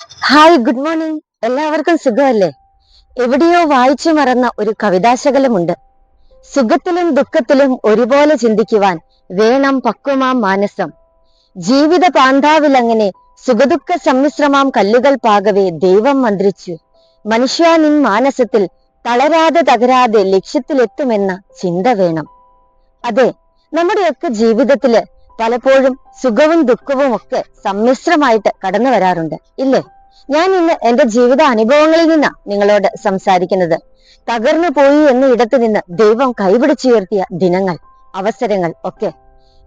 Hi good morning എല്ലാവർക്കും സുഖമല്ലേ? എവിടെയോ വായിച്ചു മറന്ന ഒരു കവിതാശകലമുണ്ട്. സുഖത്തിലും ദുഃഖത്തിലും ഒരുപോലെ ചിന്തിക്കുവാൻ വേണം പക്വമാം മാനസം. ജീവിത പാന്താവിലങ്ങനെ സുഖദുഃഖ സമ്മിശ്രമാം കല്ലുകൾ പാകവേ ദൈവം മന്ത്രിച്ചു. മനുഷ്യ നിൻ മാനസത്തിൽ തളരാതെ തകരാതെ ലക്ഷ്യത്തിലെത്തുമെന്ന ചിന്ത വേണം. അതെ നമ്മുടെയൊക്കെ ജീവിതത്തിൽ പലപ്പോഴും സുഖവും ദുഃഖവും ഒക്കെ സമ്മിശ്രമായിട്ട് കടന്നു വരാറുണ്ട്. ഇല്ലേ? ഞാൻ ഇന്ന് എന്റെ ജീവിത അനുഭവങ്ങളിൽ നിന്നാ നിങ്ങളോട് സംസാരിക്കുന്നത്. തകർന്നു പോയി എന്ന ഇടത്ത് നിന്ന് ദൈവം കൈപിടിച്ചുയർത്തിയ ദിനങ്ങൾ അവസരങ്ങൾ ഒക്കെ.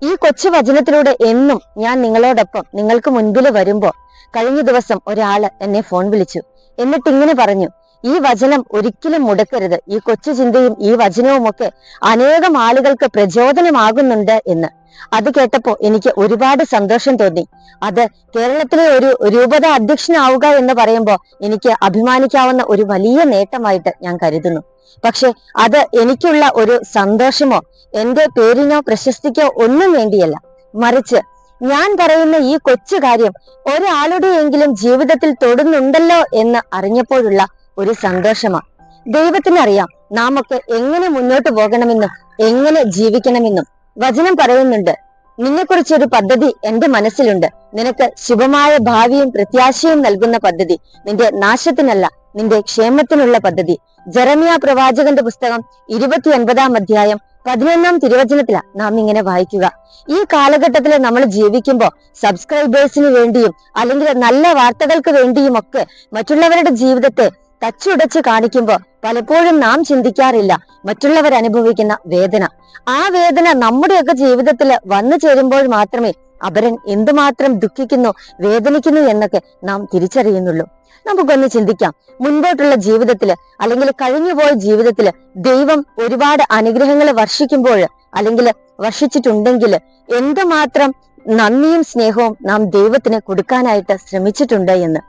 ഈ കൊച്ചു വചനത്തിലൂടെ എന്നും ഞാൻ നിങ്ങളോടൊപ്പം നിങ്ങൾക്ക് മുൻപിൽ വരുമ്പോ കഴിഞ്ഞ ദിവസം ഒരാൾ എന്നെ ഫോൺ വിളിച്ചു. എന്നിട്ട് ഇങ്ങനെ പറഞ്ഞു ഈ വചനം ഒരിക്കലും മുടക്കരുത്. ഈ കൊച്ചു ചിന്തയും ഈ വചനവും ഒക്കെ അനേകം ആളുകൾക്ക് പ്രചോദനമാകുന്നുണ്ട് എന്ന്. അത് കേട്ടപ്പോ എനിക്ക് ഒരുപാട് സന്തോഷം തോന്നി. അത് കേരളത്തിലെ ഒരു രൂപത അധ്യക്ഷനാവുക എന്ന് പറയുമ്പോൾ എനിക്ക് അഭിമാനിക്കാവുന്ന ഒരു വലിയ നേട്ടമായിട്ട് ഞാൻ കരുതുന്നു. പക്ഷെ അത് എനിക്കുള്ള ഒരു സന്തോഷമോ എന്റെ പേരിനോ പ്രശസ്തിക്കോ ഒന്നും വേണ്ടിയല്ല. മറിച്ച് ഞാൻ പറയുന്ന ഈ കൊച്ചു കാര്യം ഒരാളുടെയെങ്കിലും ജീവിതത്തിൽ തൊടുന്നുണ്ടല്ലോ എന്ന് അറിഞ്ഞപ്പോഴുള്ള ഒരു സന്തോഷമാണ് ദൈവത്തിനറിയാം നാം ഒക്കെ എങ്ങനെ മുന്നോട്ട് പോകണമെന്നും എങ്ങനെ ജീവിക്കണമെന്നും. വചനം പറയുന്നുണ്ട് നിന്നെക്കുറിച്ചൊരു പദ്ധതി എന്റെ മനസ്സിലുണ്ട്. നിനക്ക് ശുഭമായ ഭാവിയും പ്രത്യാശയും നൽകുന്ന പദ്ധതി. നിന്റെ നാശത്തിനല്ല നിന്റെ ക്ഷേമത്തിനുള്ള പദ്ധതി. ജെറമിയ പ്രവാചകന്റെ പുസ്തകം ഇരുപത്തി ഒൻപതാം അധ്യായം പതിനൊന്നാം തിരുവചനത്തിലാണ് നാം ഇങ്ങനെ വായിക്കുക. ഈ കാലഘട്ടത്തിൽ നമ്മൾ ജീവിക്കുമ്പോൾ സബ്സ്ക്രൈബേഴ്സിന് വേണ്ടിയും അല്ലെങ്കിൽ നല്ല വാർത്തകൾക്ക് വേണ്ടിയും ഒക്കെ മറ്റുള്ളവരുടെ ജീവിതത്തെ തച്ചുടച്ച് കാണിക്കുമ്പോൾ പലപ്പോഴും നാം ചിന്തിക്കാറില്ല. മറ്റുള്ളവർ അനുഭവിക്കുന്ന വേദന. ആ വേദന നമ്മുടെയൊക്കെ ജീവിതത്തിൽ വന്നു ചേരുമ്പോൾ മാത്രമേ അപരൻ എന്തുമാത്രം ദുഃഖിക്കുന്നു വേദനിക്കുന്നു എന്നൊക്കെ നാം തിരിച്ചറിയുന്നുള്ളൂ. നമുക്കൊന്ന് ചിന്തിക്കാം. മുൻപോട്ടുള്ള ജീവിതത്തിൽ അല്ലെങ്കിൽ കഴിഞ്ഞുപോയ ജീവിതത്തിൽ ദൈവം ഒരുപാട് അനുഗ്രഹങ്ങൾ വർഷിക്കുമ്പോൾ അല്ലെങ്കിൽ വർഷിച്ചിട്ടുണ്ടെങ്കിൽ എന്തുമാത്രം നന്ദിയും സ്നേഹവും നാം ദൈവത്തിന് കൊടുക്കാനായിട്ട് ശ്രമിച്ചിട്ടുണ്ട് എന്ന്.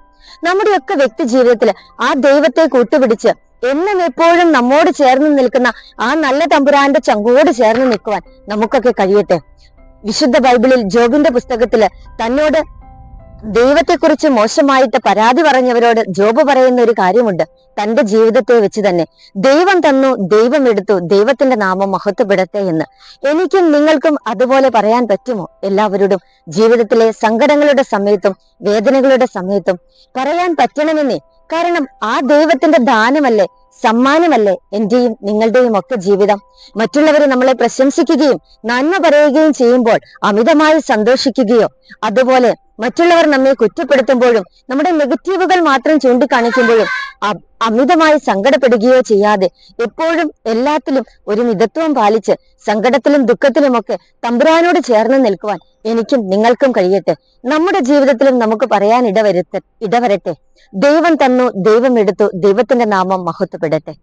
നമ്മുടെയൊക്കെ വ്യക്തി ജീവിതത്തിൽ ആ ദൈവത്തെ കൂട്ടുപിടിച്ച് എന്നും എപ്പോഴും നമ്മോട് ചേർന്ന് നിൽക്കുന്ന ആ നല്ല തമ്പുരാന്റെ ചങ്കോട് ചേർന്ന് നിൽക്കുവാൻ നമുക്കൊക്കെ കഴിയട്ടെ. വിശുദ്ധ ബൈബിളിൽ ജോബിന്റെ പുസ്തകത്തിൽ തന്നോട് ദൈവത്തെക്കുറിച്ച് മോശമായിട്ട് പരാതി പറഞ്ഞവരോട് ജോബ് പറയുന്ന ഒരു കാര്യമുണ്ട്. തന്റെ ജീവിതത്തെ വെച്ച് തന്നെ ദൈവം തന്നു ദൈവം എടുത്തു ദൈവത്തിന്റെ നാമം മഹത്വപ്പെടട്ടെ എന്ന്. എനിക്കും നിങ്ങൾക്കും അതുപോലെ പറയാൻ പറ്റുമോ? എല്ലാവരോടും ജീവിതത്തിലെ സങ്കടങ്ങളുടെ സമയത്തും വേദനകളുടെ സമയത്തും പറയാൻ പറ്റണമെന്നേ. കാരണം ആ ദൈവത്തിന്റെ ദാനമല്ലേ സമ്മാനമല്ലേ എന്റെയും നിങ്ങളുടെയും ഒക്കെ ജീവിതം. മറ്റുള്ളവർ നമ്മളെ പ്രശംസിക്കുകയും നന്മ പറയുകയും ചെയ്യുമ്പോൾ അമിതമായി സന്തോഷിക്കുകയോ അതുപോലെ മറ്റുള്ളവർ നമ്മെ കുറ്റപ്പെടുത്തുമ്പോഴും നമ്മുടെ നെഗറ്റീവുകൾ മാത്രം ചൂണ്ടിക്കാണിക്കുമ്പോഴും അമിതമായി സങ്കടപ്പെടുകയോ ചെയ്യാതെ എപ്പോഴും എല്ലാത്തിലും ഒരു മിതത്വം പാലിച്ച് സങ്കടത്തിലും ദുഃഖത്തിലുമൊക്കെ തമ്പുരാനോട് ചേർന്ന് നിൽക്കുവാൻ എനിക്കും നിങ്ങൾക്കും കഴിയട്ടെ. നമ്മുടെ ജീവിതത്തിലും നമുക്ക് പറയാൻ ഇടവരുത്ത ഇടവരട്ടെ. ദൈവം തന്നു ദൈവം എടുത്തു ദൈവത്തിന്റെ നാമം മഹത്വപ്പെടട്ടെ.